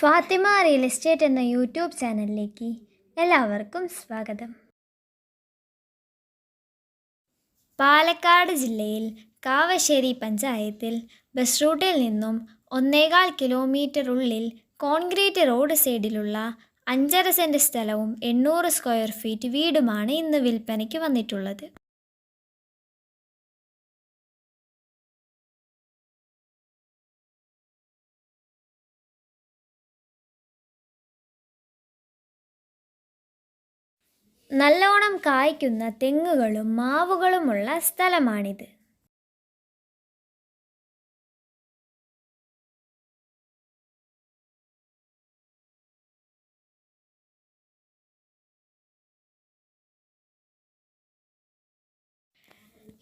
Fathima real estate എന്ന YouTube ചാനലിലേക്ക് എല്ലാവർക്കും സ്വാഗതം. പാലക്കാട് ജില്ലയിൽ കാവശ്ശേരി പഞ്ചായത്തിൽ ബസ് റൂട്ടിൽ നിന്നും ഒന്നേകാൽ കിലോമീറ്റർ ഉള്ളിൽ കോൺക്രീറ്റ് റോഡ് സൈഡിലുള്ള അഞ്ചര സെന്റ് സ്ഥലവും എണ്ണൂറ് സ്ക്വയർ ഫീറ്റ് വീടുമാണ് ഇന്ന് വിൽപ്പനയ്ക്ക് വന്നിട്ടുള്ളത്. നല്ലോണം കായ്ക്കുന്ന തെങ്ങുകളും മാവുകളുമുള്ള സ്ഥലമാണിത്.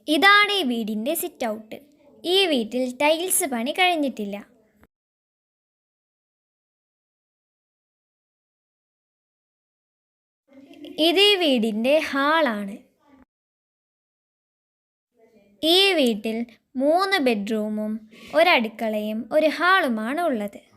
ഇതാണ് ഈ വീടിന്റെ സിറ്റ് ഔട്ട്. ഈ വീട്ടിൽ ടൈൽസ് പണി കഴിഞ്ഞിട്ടില്ല. ഇത് വീടിന്റെ ഹാളാണ്. ഈ വീട്ടിൽ മൂന്ന് ബെഡ്റൂമും ഒരടുക്കളയും ഒരു ഹാളുമാണ് ഉള്ളത്.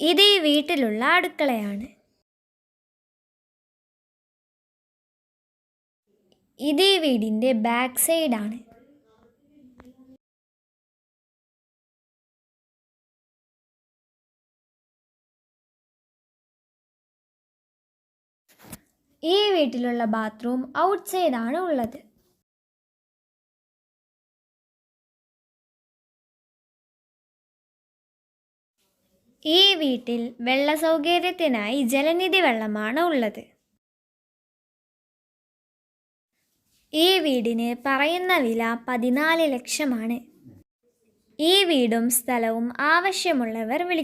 ഇത് ഈ വീട്ടിലുള്ള അടുക്കളയാണ്. ഇത് ഈ വീടിന്റെ ബാക്ക് സൈഡാണ്. ഈ വീട്ടിലുള്ള ബാത്റൂം ഔട്ട് സൈഡാണ് ഉള്ളത്. ഈ വീട്ടിൽ വെള്ള സൗകര്യത്തിനായി ജലനിധി വെള്ളമാണ് ഉള്ളത്. ഈ വീടിന് പറയുന്ന വില പതിനാല് ലക്ഷമാണ്. ഈ വീടും സ്ഥലവും ആവശ്യമുള്ളവർ വിളി